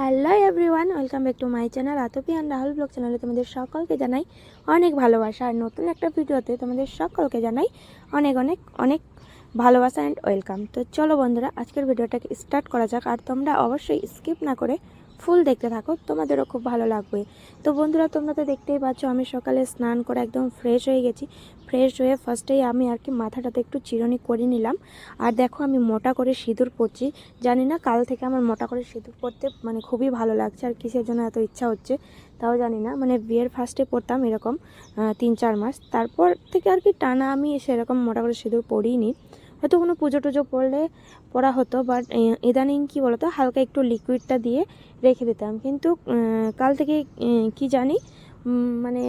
Hello everyone, welcome back to my channel আতপি and Rahul blog চ্যানেলে তোমাদের সকলকে জানাই অনেক ভালোবাসা। আর নতুন একটা ভিডিওতে তোমাদের সকলকে জানাই অনেক অনেক অনেক ভালোবাসা অ্যান্ড ওয়েলকাম। তো চলো বন্ধুরা, আজকের ভিডিওটাকে স্টার্ট করা যাক। আর তোমরা অবশ্যই স্কিপ না করে ফুল দেখতে থাকো, তোমাদেরও খুব ভালো লাগবে। তো বন্ধুরা, তোমরা তো দেখতেই পাচ্ছ, আমি সকালে স্নান করে একদম ফ্রেশ হয়ে গেছি। ফ্রেশ হয়ে ফার্স্টেই আমি আর কি মাথাটাতে একটু চিরুনি করে নিলাম। আর দেখো, আমি মোটা করে সিঁদুর পরছি। জানি না কাল থেকে আমার মোটা করে সিঁদুর পরতে মানে খুবই ভালো লাগছে আর কিসের জন্য এত ইচ্ছা হচ্ছে, তাও জানি না। মানে বিয়ের ফার্স্টে পরতাম এরকম তিন চার মাস। তারপর থেকে আর কি টানা আমি সেরকম মোটা করে সিঁদুর পরিনি। হয়তো কোনো পুজো টুজো পড়লে পরা হতো বাট ইদানিং কী বলতো, হালকা একটু লিকুইডটা দিয়ে রেখে দিতাম। কিন্তু কাল থেকে কি জানি মানে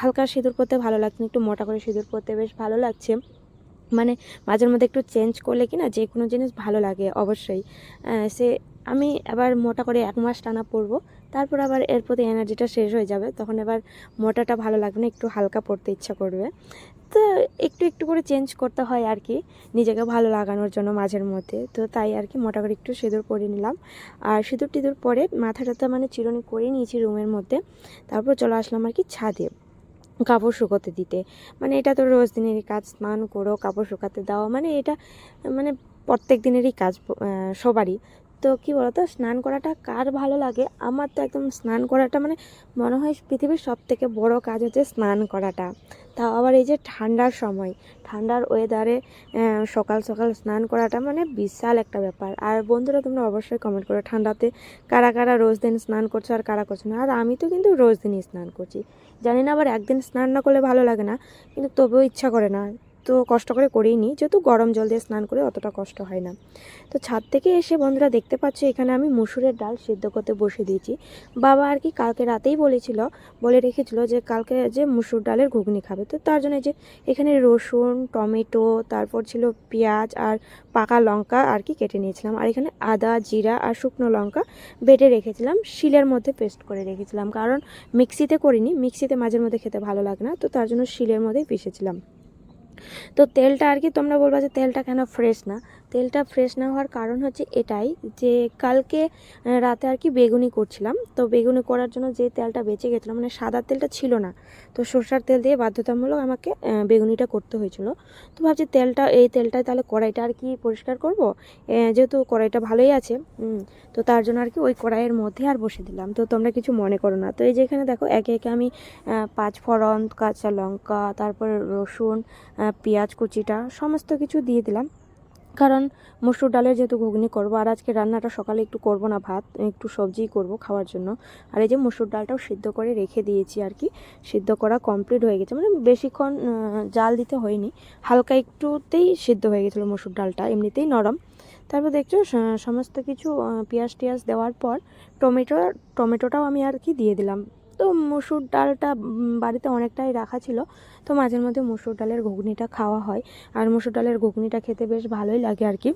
হালকা সিঁদুর পরতে ভালো লাগছে একটু মোটা করে সিঁদুর পরতে বেশ ভালো লাগছে। মানে মাঝের মধ্যে একটু চেঞ্জ করলে কি না, যে কোনো জিনিস ভালো লাগে অবশ্যই। সে, আমি আবার মোটা করে এক মাস টানা পরবো। তারপর আবার এর প্রতি এনার্জিটা শেষ হয়ে যাবে, তখন এবার মোটাটা ভালো লাগবে না, একটু হালকা পরতে ইচ্ছা করবে। তো একটু একটু করে চেঞ্জ করতে হয় আর কি, নিজেকে ভালো লাগানোর জন্য মাঝের মধ্যে। তো তাই আর কি মোটা করে একটু সিঁদুর পরে নিলাম। আর সিঁদুর টিঁদুর পরে মাথাটাতে মানে চিরুনি করে নিয়েছি রুমের মধ্যে। তারপর চলে আসলাম আর কি ছাদে, কাপড় শুকোতে দিতে। মানে এটা তো রোজ দিনেরই কাজ, স্নান করো, কাপড় শুকাতে দাও মানে এটা মানে প্রত্যেক দিনেরই কাজ সবারই। তো কি বলতো, স্নান করাটা কার ভালো লাগে? আমার তো একদম স্নান করাটা মানে মনে হয় পৃথিবীর সব থেকে বড় কাজ হচ্ছে স্নান করাটা। তাও আবার এই যে ঠান্ডার সময়, ঠান্ডার ওয়েদারে সকাল সকাল স্নান করাটা মানে বিশাল একটা ব্যাপার। আর বন্ধুরা, তোমরা অবশ্যই কমেন্ট করো, ঠান্ডাতে কারা কারা রোজ দিন স্নান করছ আর কারা করছ না? আর আমি তো কিন্তু রোজ দিনই স্নান করছি। জানি না আবার একদিন স্নান না করলে ভালো লাগে না, কিন্তু তবুও ইচ্ছা করে না। তো কষ্ট করে করেই নিই। যেহেতু গরম জল দিয়ে স্নান করে অতটা কষ্ট হয় না। তো ছাদ থেকে এসে বন্ধুরা দেখতে পাচ্ছি, এখানে আমি মুসুরের ডাল সিদ্ধ করতে বসে দিয়েছি। বাবা আর কি কালকে রাতেই বলেছিল, বলে রেখেছিল যে কালকে যে মুসুর ডালের ঘুগনি খাবে। তো তার জন্য যে এখানে রসুন, টমেটো, তারপর ছিল পেঁয়াজ আর পাকা লঙ্কা আর কি কেটে নিয়েছিলাম। আর এখানে আদা, জিরা আর শুকনো লঙ্কা বেটে রেখেছিলাম। শিলের মধ্যে পেস্ট করে রেখেছিলাম। কারণ মিক্সিতে করিনি, মিক্সিতে মাঝের মধ্যে খেতে ভালো লাগে না। তো তার জন্য শিলের মধ্যেই পিষেছিলাম। তো তেলটা আর কি তোমরা বলবা যে তেলটা কেন ফ্রেশ না? তেলটা ফ্রেশ না হওয়ার কারণ হচ্ছে এটাই যে কালকে রাতে আর কি বেগুনি করছিলাম। তো বেগুনি করার জন্য যে তেলটা বেঁচে গেছিল মানে সাদা তেলটা ছিল না, তো সর্ষার তেল দিয়ে বাধ্যতামূলক আমাকে বেগুনিটা করতে হয়েছিল। তো ভাবছি তেলটা, এই তেলটায় তাহলে কড়াইটা আর কি পরিষ্কার করব? যেহেতু কড়াইটা ভালোই আছে তো তার জন্য আর কি ওই কড়াইয়ের মধ্যে আর বসে দিলাম। তো তোমরা কিছু মনে করো না। তো এই যে এখানে দেখো, একে একে আমি পাঁচ ফোড়ন, কাঁচা লঙ্কা, তারপর রসুন পেঁয়াজ কুচিটা, সমস্ত কিছু দিয়ে দিলাম। কারণ মসুর ডালের যেহেতু ঘুগনি করব, আর আজকে রান্নাটা সকালে একটু করব না, ভাত, একটু সবজিই করব খাওয়ার জন্য। আর এই যে মসুর ডালটাও সিদ্ধ করে রেখে দিয়েছি আর কি, সিদ্ধ করা কমপ্লিট হয়ে গেছে। মানে বেশিক্ষণ জাল দিতে হয়নি, হালকা একটুতেই সিদ্ধ হয়ে গেছিল মসুর ডালটা, এমনিতেই নরম। তারপর দেখছ সমস্ত কিছু পেঁয়াজ টিয়াজ দেওয়ার পর, টমেটো, টমেটোটাও আমি আর কি দিয়ে দিলাম। তো মসুর ডালটা বাড়িতে অনেকটাই রাখা ছিল। তো মাঝের মধ্যে মসুর ডালের ঘুগনিটা খাওয়া হয়। আর মসুর ডালের ঘুগনিটা খেতে বেশ ভালোই লাগে আর কি।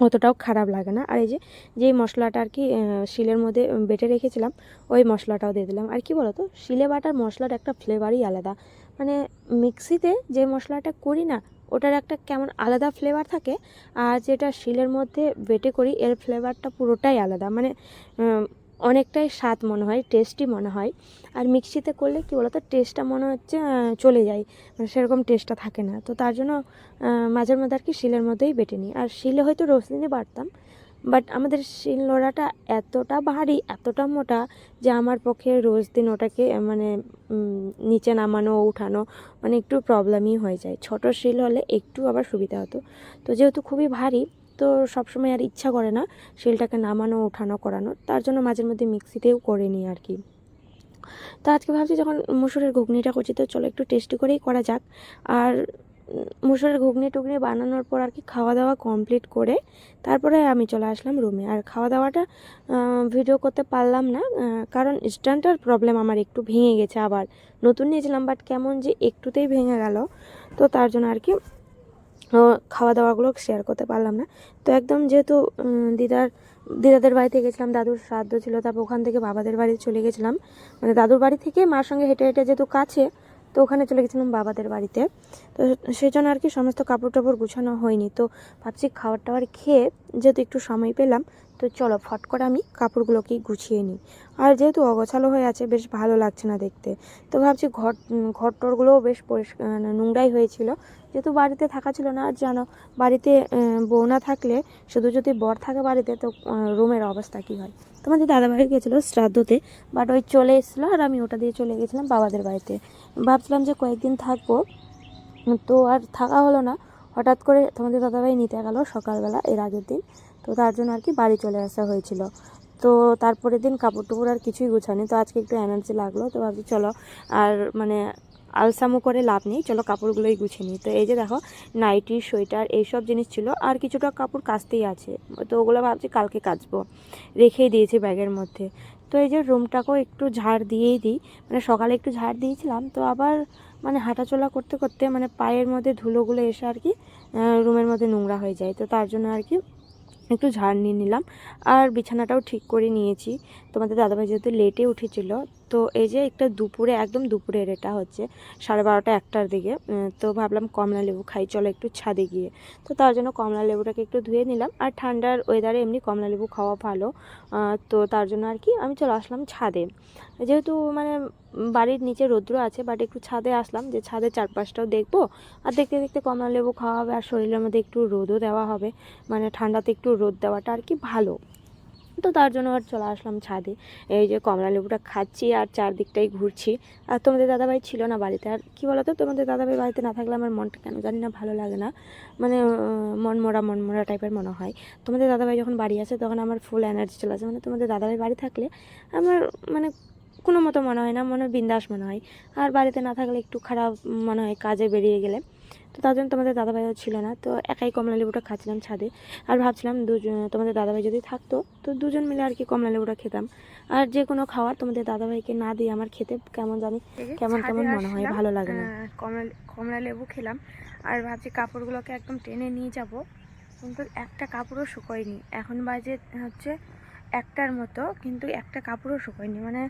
অতটাও খারাপ লাগে না। আর এই যে, যেই মশলাটা আর কি শিলের মধ্যে বেটে রেখেছিলাম, ওই মশলাটাও দিয়ে দিলাম। আর কি বলতো, শিলে বাটার মশলার একটা ফ্লেভারই আলাদা। মানে মিক্সিতে যে মশলাটা করি না, ওটার একটা কেমন আলাদা ফ্লেভার থাকে। আর যেটা শিলের মধ্যে বেটে করি, এর ফ্লেভারটা পুরোটাই আলাদা। মানে অনেকটাই স্বাদ মনে হয় টেস্টি মনে হয়। আর মিক্সিতে করলে কী বলতো টেস্টটা মনে হচ্ছে চলে যায়। মানে সেরকম টেস্টটা থাকে না। তো তার জন্য মাঝের মধ্যে আর কি শিলের মধ্যেই বেটে নিই। আর শিলে হয়তো রোজ দিনই বাটতাম বাট আমাদের শিল নোড়াটা এতটা ভারী, এতটা মোটা যে আমার পক্ষে রোজ দিন ওটাকে মানে নিচে নামানো, উঠানো মানে একটু প্রবলেমই হয়ে যায়। ছোট শিল হলে একটু আবার সুবিধা হতো। তো যেহেতু খুবই ভারী তো সবসময় আর ইচ্ছা করে না শিলটাকে নামানো, ওঠানো করানো তার জন্য মাঝের মধ্যে মিক্সিতেও করে নিই আর কি। তো আজকে ভাবছি যখন মুসুরের ঘুগনিটা করছি, তো চলো একটু টেস্টি করেই করা যাক। আর মুসুরের ঘুগনি টুগনি বানানোর পর আর কি খাওয়া দাওয়া কমপ্লিট করে তারপরে আমি চলে আসলাম রুমে। আর খাওয়া দাওয়াটা ভিডিও করতে পারলাম না কারণ স্ট্যান্ডটার প্রবলেম আমার একটু ভেঙে গেছে আবার। নতুন নিয়েছিলাম, বাট কেমন যে একটুতেই ভেঙে গেল। তো তার জন্য আর কি খাওয়া দাওয়াগুলো শেয়ার করতে পারলাম না। তো একদম যেহেতু দিদার, দিদাদের বাড়িতে গেছিলাম, দাদুর শ্রাদ্ধ ছিল, তারপর ওখান থেকে বাবাদের বাড়ি চলে গেছিলাম। মানে দাদুর বাড়ি থেকে মার সঙ্গে হেঁটে হেঁটে যেহেতু কাছে, তো ওখানে চলে গেছিলাম বাবাদের বাড়িতে। তো সেই জন্য আর কি সমস্ত কাপড় টাপড় গুছানো হয়নি। তো ভাবছি খাবার টাবার খেয়ে যেহেতু একটু সময় পেলাম তো চলো ফট করে আমি কাপড়গুলোকে গুছিয়ে নিই। আর যেহেতু অগোছালো হয়ে আছে, বেশ ভালো লাগছে না দেখতে। তো ভাবছি ঘর ঘর টরগুলোও বেশ পরিষ্কার নোংরাই হয়েছিল। যেহেতু বাড়িতে থাকা ছিল না, আর জানো, বাড়িতে বউ না থাকলে, শুধু যদি বর থাকে বাড়িতে, তো রুমের অবস্থা কী হয়? তোমাদের দাদাভাই গেছিল শ্রাদ্ধতে, বাট ওই চলে এসেছিল, আর আমি ওটা দিয়ে চলে গেছিলাম বাবাদের বাড়িতে। ভাবছিলাম যে কয়েকদিন থাকব, তো আর থাকা হলো না। হঠাৎ করে তোমাদের দাদাভাই নিতে গেল সকালবেলা, এর আগের দিন। তো তার জন্য আর কি বাড়ি চলে আসা হয়েছিল। তো তারপরের দিন কাপড় টুপড় আর কিছুই গুছানি তো আজকে একটু এনার্জি লাগল। তো ভাবছি চলো আর মানে আলসামো করে লাভ নেই। চলো কাপড়গুলোই গুছিয়ে নিই। তো এই যে দেখো, নাইটি, সোয়েটার এইসব জিনিস ছিল। আর কিছুটা কাপড় কাচতেই আছে। তো ওগুলো ভাবছি কালকে কাচবো। রেখেই দিয়েছি ব্যাগের মধ্যে। তো এই যে রুমটাকেও একটু ঝাড় দিয়েই দিই। মানে সকালে একটু ঝাড় দিয়েছিলাম। তো আবার মানে হাঁটাচলা করতে করতে মানে পায়ের মধ্যে ধুলোগুলো এসে আর কি রুমের মধ্যে নোংরা হয়ে যায়। তো তার জন্য আর কি একটু ঝাড় নিয়ে নিলাম। আর বিছানাটাও ঠিক করে নিয়েছি। তোমাদের দাদাভাই যেহেতু লেটে উঠেছিল তো এই যে একটা দুপুরে, একদম দুপুরের এটা হচ্ছে, সাড়ে বারোটা একটার দিকে তো ভাবলাম কমলা লেবু খাই, চলো একটু ছাদে গিয়ে। তো তার জন্য কমলা লেবুটাকে একটু ধুয়ে নিলাম, আর ঠান্ডার ওয়েদারে এমনি কমলা লেবু খাওয়া ভালো তো তার জন্য আর কি আমি চলে আসলাম ছাদে। যেহেতু মানে বাড়ির নিচে রৌদ্র আছে বাট একটু ছাদে আসলাম, যে ছাদে চারপাশটাও দেখব, আর দেখতে দেখতে কমলা লেবু খাওয়া হবে, আর শরীরের মধ্যে একটু রোদও দেওয়া হবে মানে ঠান্ডাতে একটু রোদ দেওয়াটা আর কি ভালো। তো তার জন্য আর চলে আসলাম ছাদে। এই যে কমলা লেবুটা খাচ্ছি আর চারদিকটাই ঘুরছি। আর তোমাদের দাদাভাই ছিল না বাড়িতে। আর কি বলতো, তোমাদের দাদাভাই বাড়িতে না থাকলে আমার মনটা কেন জানি না ভালো লাগে না। মানে মনমরা মনমরা টাইপের মনে হয়। তোমাদের দাদাভাই যখন বাড়ি আসে তখন আমার ফুল এনার্জি চলে আসে। মানে তোমাদের দাদাভাই বাড়ি থাকলে আমার মানে কোনো মতো মনে হয় না, মনে বিন্দাস মনে হয়। আর বাড়িতে না থাকলে একটু খারাপ মনে হয় কাজে বেরিয়ে গেলে। তো তার জন্য তোমাদের দাদাভাইও ছিল না। তো একাই কমলা লেবুটা খাচ্ছিলাম ছাদে। আর ভাবছিলাম দুজন তোমাদের দাদাভাই যদি থাকতো তো দুজন মিলে আর কি কমলা লেবুটা খেতাম। আর যে কোনো খাওয়ার তোমাদের দাদাভাইকে না দিয়ে আমার খেতে কেমন জানি কেমন কেমন মনে হয় ভালো লাগে না। কমলা কমলা লেবু খেলাম। আর ভাবছি কাপড়গুলোকে একদম টেনে নিয়ে যাব। কিন্তু একটা কাপড়ও শুকোয়নি। এখন বাজে হচ্ছে একটার মতো কিন্তু একটা কাপড়ও শুকোয়নি। মানে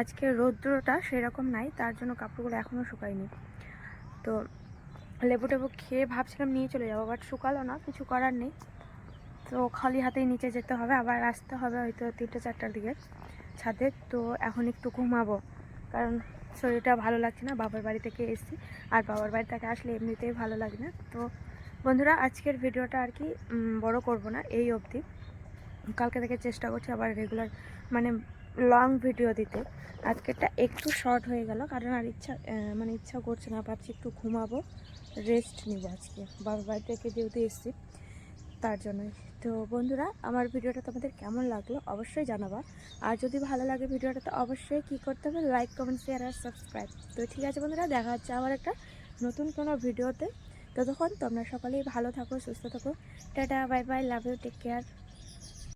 আজকে রৌদ্রটা সেরকম নাই তার জন্য কাপড়গুলো এখনও শুকায়নি। তো লেবু টেবু খেয়ে ভাবছিলাম নিয়ে চলে যাব বাট শুকালো না, কিছু করার নেই। তো খালি হাতেই নিচে যেতে হবে, আবার আসতে হবে হয়তো তিনটে, চারটার দিকে ছাদে। তো এখন একটু ঘুমাবো, কারণ শরীরটা ভালো লাগছে না, বাবার বাড়ি থেকে এসেছি। আর বাবার বাড়ি থেকে আসলে এমনিতেই ভালো লাগে না। তো বন্ধুরা, আজকের ভিডিওটা আর কি বড় করব না, এই অবধি। কালকে থেকে চেষ্টা করছি আবার রেগুলার মানে লং ভিডিও দিতে। আজকেরটা একটু শর্ট হয়ে গেল, কারণ আর ইচ্ছা মানে ইচ্ছা করছে না, ভাবছি একটু ঘুমাবো। রেস্ট নিব আজকে। বাবার বাড়ি থেকে যেহেতু এসেছি, তার জন্যই। তো বন্ধুরা, আমার ভিডিওটা তোমাদের কেমন লাগল অবশ্যই জানাবা। আর যদি ভালো লাগে ভিডিওটা, তো অবশ্যই কী করতে হবে? লাইক কমেন্ট শেয়ার আর সাবস্ক্রাইব তো ঠিক আছে বন্ধুরা, দেখা হচ্ছে আবার একটা নতুন কোনো ভিডিওতে। ততক্ষণ তোমরা সকলেই ভালো থাকো, সুস্থ থাকো। Tata bye bye love you take care